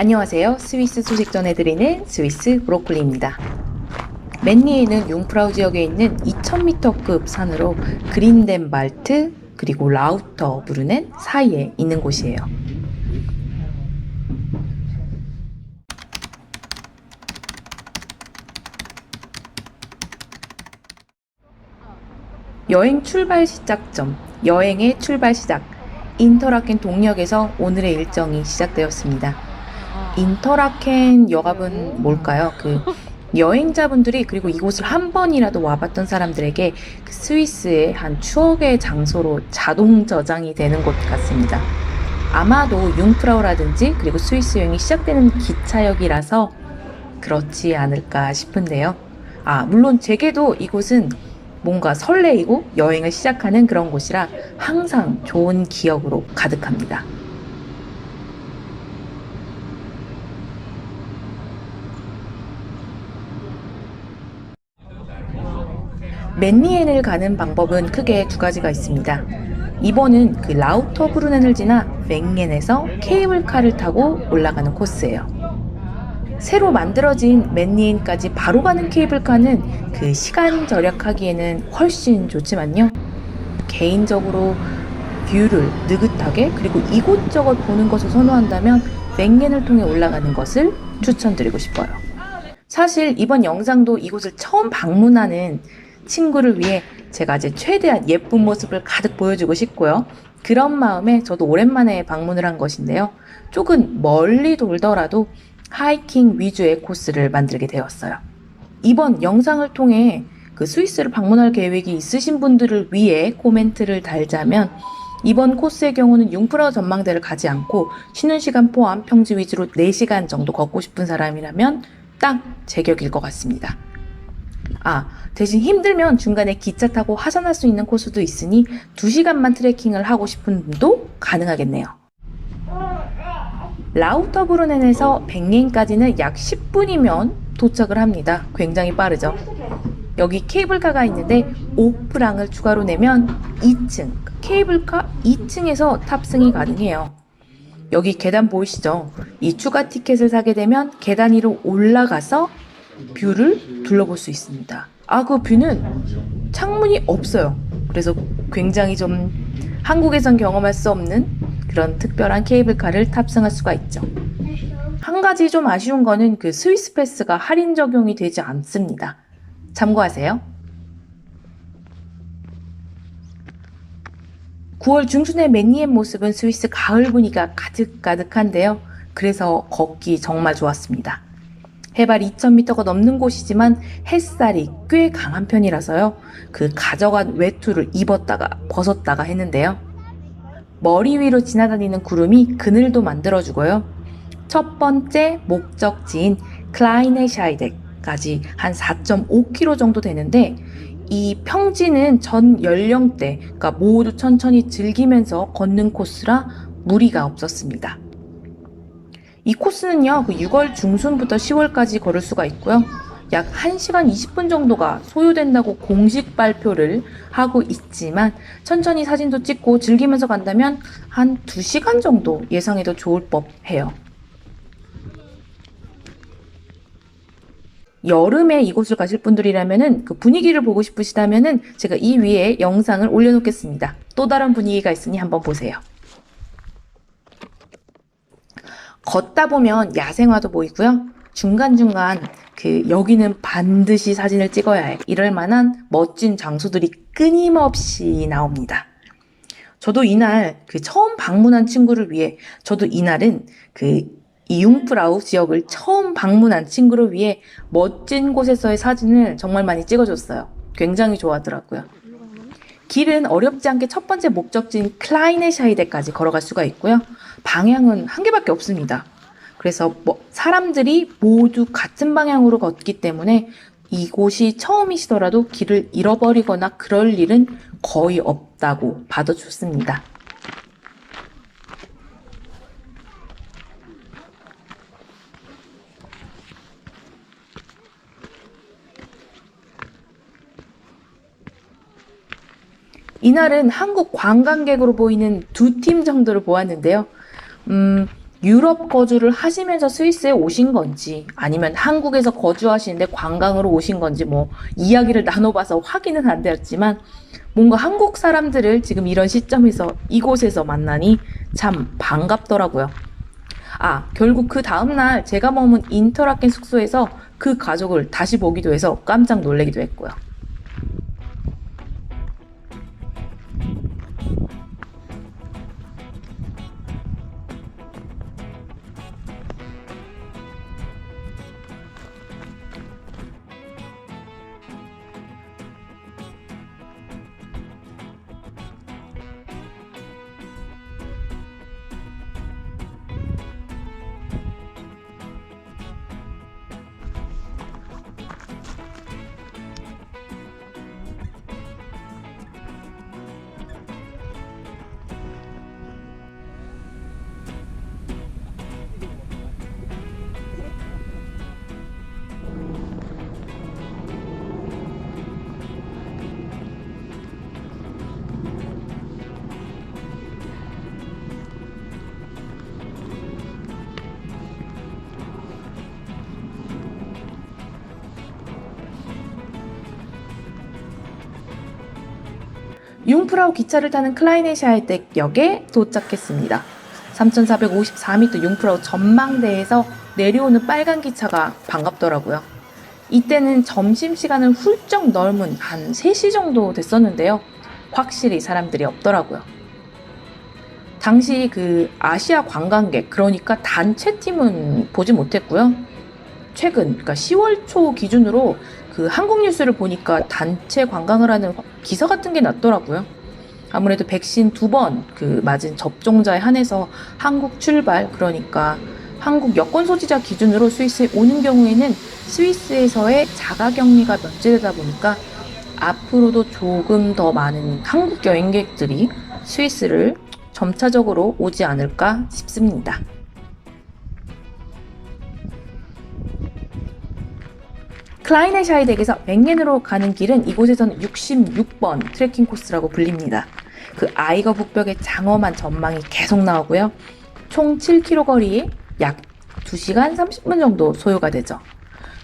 안녕하세요. 스위스 소식 전해드리는 스위스 브로콜리입니다. 맨니에는 융프라우 지역에 있는 2000m급 산으로 그린덴 말트 그리고 라우터 부르넨 사이에 있는 곳이에요. 여행 출발 시작점, 여행의 출발 시작, 인터라켄 동역에서 오늘의 일정이 시작되었습니다. 인터라켄 역압은 뭘까요? 그 여행자분들이 그리고 이곳을 한 번이라도 와봤던 사람들에게 그 스위스의 한 추억의 장소로 자동 저장이 되는 곳 같습니다. 아마도 융프라우라든지 그리고 스위스 여행이 시작되는 기차역이라서 그렇지 않을까 싶은데요. 아, 물론 제게도 이곳은 뭔가 설레이고 여행을 시작하는 그런 곳이라 항상 좋은 기억으로 가득합니다. 맨니엔을 가는 방법은 크게 두 가지가 있습니다. 2번은 그 라우터 브루넨을 지나 맹겐에서 케이블카를 타고 올라가는 코스예요. 새로 만들어진 맨니엔까지 바로 가는 케이블카는 그 시간 절약하기에는 훨씬 좋지만요. 개인적으로 뷰를 느긋하게 그리고 이곳저곳 보는 것을 선호한다면 맹겐을 통해 올라가는 것을 추천드리고 싶어요. 사실 이번 영상도 이곳을 처음 방문하는 친구를 위해 제가 이제 최대한 예쁜 모습을 가득 보여주고 싶고요. 그런 마음에 저도 오랜만에 방문을 한 것인데요. 조금 멀리 돌더라도 하이킹 위주의 코스를 만들게 되었어요. 이번 영상을 통해 그 스위스를 방문할 계획이 있으신 분들을 위해 코멘트를 달자면 이번 코스의 경우는 융프라우 전망대를 가지 않고 쉬는 시간 포함 평지 위주로 4시간 정도 걷고 싶은 사람이라면 딱 제격일 것 같습니다. 아, 대신 힘들면 중간에 기차 타고 하산할 수 있는 코스도 있으니 2시간만 트레킹을 하고 싶은 분도 가능하겠네요. 라우터브루넨에서 뱅겐까지는 약 10분이면 도착을 합니다. 굉장히 빠르죠. 여기 케이블카가 있는데 오프랑을 추가로 내면 2층, 케이블카 2층에서 탑승이 가능해요. 여기 계단 보이시죠? 이 추가 티켓을 사게 되면 계단 위로 올라가서 뷰를 둘러볼 수 있습니다. 아, 그 뷰는 창문이 없어요. 그래서 굉장히 좀 한국에선 경험할 수 없는 그런 특별한 케이블카를 탑승할 수가 있죠. 한 가지 좀 아쉬운 거는 그 스위스 패스가 할인 적용이 되지 않습니다. 참고하세요. 9월 중순의 맨니의 모습은 스위스 가을 분위기가 가득가득한데요. 그래서 걷기 정말 좋았습니다. 해발 2000m가 넘는 곳이지만 햇살이 꽤 강한 편이라서요. 그 가져간 외투를 입었다가 벗었다가 했는데요. 머리 위로 지나다니는 구름이 그늘도 만들어주고요. 첫 번째 목적지인 클라이네샤이덱까지 한 4.5km 정도 되는데 이 평지는 전 연령대, 그러니까 모두 천천히 즐기면서 걷는 코스라 무리가 없었습니다. 이 코스는요, 그 6월 중순부터 10월까지 걸을 수가 있고요. 약 1시간 20분 정도가 소요된다고 공식 발표를 하고 있지만 천천히 사진도 찍고 즐기면서 간다면 한 2시간 정도 예상해도 좋을 법해요. 여름에 이곳을 가실 분들이라면은 그 분위기를 보고 싶으시다면은 제가 이 위에 영상을 올려놓겠습니다. 또 다른 분위기가 있으니 한번 보세요. 걷다 보면 야생화도 보이고요. 중간중간 그 여기는 반드시 사진을 찍어야 해. 이럴 만한 멋진 장소들이 끊임없이 나옵니다. 저도 이날 그 처음 방문한 친구를 위해 저도 이날은 그 이융프라우 지역을 처음 방문한 친구를 위해 멋진 곳에서의 사진을 정말 많이 찍어줬어요. 굉장히 좋아하더라고요. 길은 어렵지 않게 첫 번째 목적지인 클라이네샤이데까지 걸어갈 수가 있고요. 방향은 한 개밖에 없습니다. 그래서 뭐 사람들이 모두 같은 방향으로 걷기 때문에 이곳이 처음이시더라도 길을 잃어버리거나 그럴 일은 거의 없다고 봐도 좋습니다. 이날은 한국 관광객으로 보이는 두 팀 정도를 보았는데요. 음, 유럽 거주를 하시면서 스위스에 오신 건지 아니면 한국에서 거주하시는데 관광으로 오신 건지 뭐 이야기를 나눠봐서 확인은 안 되었지만 뭔가 한국 사람들을 지금 이런 시점에서 이곳에서 만나니 참 반갑더라고요. 아, 결국 그 다음날 제가 머문 인터라켄 숙소에서 그 가족을 다시 보기도 해서 깜짝 놀라기도 했고요. 융프라우 기차를 타는 클라이네샤이덱 역에 도착했습니다. 3,454m 융프라우 전망대에서 내려오는 빨간 기차가 반갑더라고요. 이때는 점심시간은 훌쩍 넓은 한 3시 정도 됐었는데요. 확실히 사람들이 없더라고요. 당시 그 아시아 관광객, 그러니까 단체 팀은 보지 못했고요. 최근, 그러니까 10월 초 기준으로 그 한국 뉴스를 보니까 단체 관광을 하는 기사 같은 게 났더라고요. 아무래도 백신 두 번 그 맞은 접종자에 한해서 한국 출발, 그러니까 한국 여권 소지자 기준으로 스위스에 오는 경우에는 스위스에서의 자가 격리가 면제되다 보니까 앞으로도 조금 더 많은 한국 여행객들이 스위스를 점차적으로 오지 않을까 싶습니다. 클라이네샤이 덱에서 맹겐으로 가는 길은 이곳에서는 66번 트레킹 코스라고 불립니다. 그 아이거 북벽의 장엄한 전망이 계속 나오고요. 총 7km 거리에 약 2시간 30분 정도 소요가 되죠.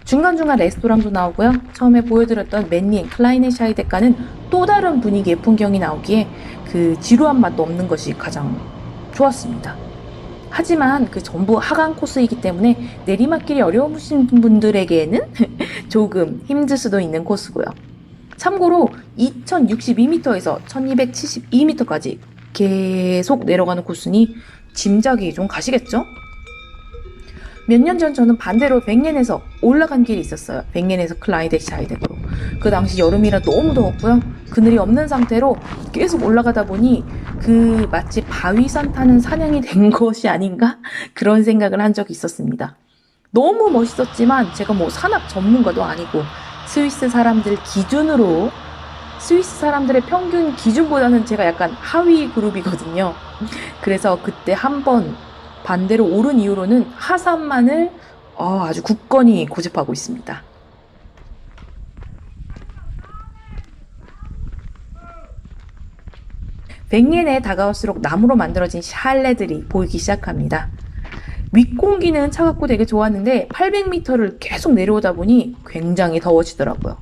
중간중간 레스토랑도 나오고요. 처음에 보여드렸던 맨니엔 클라이네샤이 덱과는 또 다른 분위기의 풍경이 나오기에 그 지루한 맛도 없는 것이 가장 좋았습니다. 하지만 그 전부 하강 코스이기 때문에 내리막길이 어려우신 분들에게는 조금 힘들 수도 있는 코스고요. 참고로 2062m에서 1272m까지 계속 내려가는 코스니 짐작이 좀 가시겠죠? 몇 년 전 저는 반대로 백년에서 올라간 길이 있었어요. 백년에서 클라이덱샤이덱으로. 그 당시 여름이라 너무 더웠고요. 그늘이 없는 상태로 계속 올라가다 보니 그 마치 바위산 타는 사냥이 된 것이 아닌가? 그런 생각을 한 적이 있었습니다. 너무 멋있었지만 제가 뭐 산악 전문가도 아니고 스위스 사람들 기준으로 스위스 사람들의 평균 기준보다는 제가 약간 하위 그룹이거든요. 그래서 그때 한 번 반대로 오른 이후로는 하산만을 어, 아주 굳건히 고집하고 있습니다. 백년에 다가올수록 나무로 만들어진 샬레들이 보이기 시작합니다. 윗공기는 차갑고 되게 좋았는데 800m를 계속 내려오다 보니 굉장히 더워지더라고요.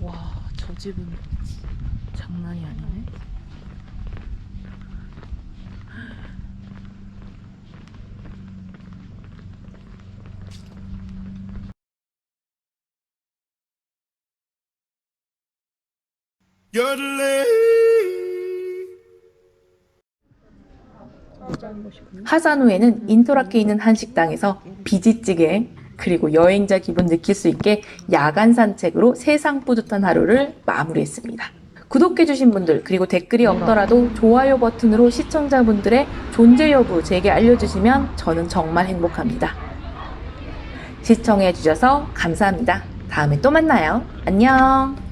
와, 저 집은 장난이 아니네. 하산 후에는 인토라케 있는 한 식당에서 비지찌개 그리고 여행자 기분 느낄 수 있게 야간 산책으로 세상 뿌듯한 하루를 마무리했습니다. 구독해주신 분들 그리고 댓글이 없더라도 좋아요 버튼으로 시청자분들의 존재 여부 제게 알려주시면 저는 정말 행복합니다. 시청해주셔서 감사합니다. 다음에 또 만나요. 안녕.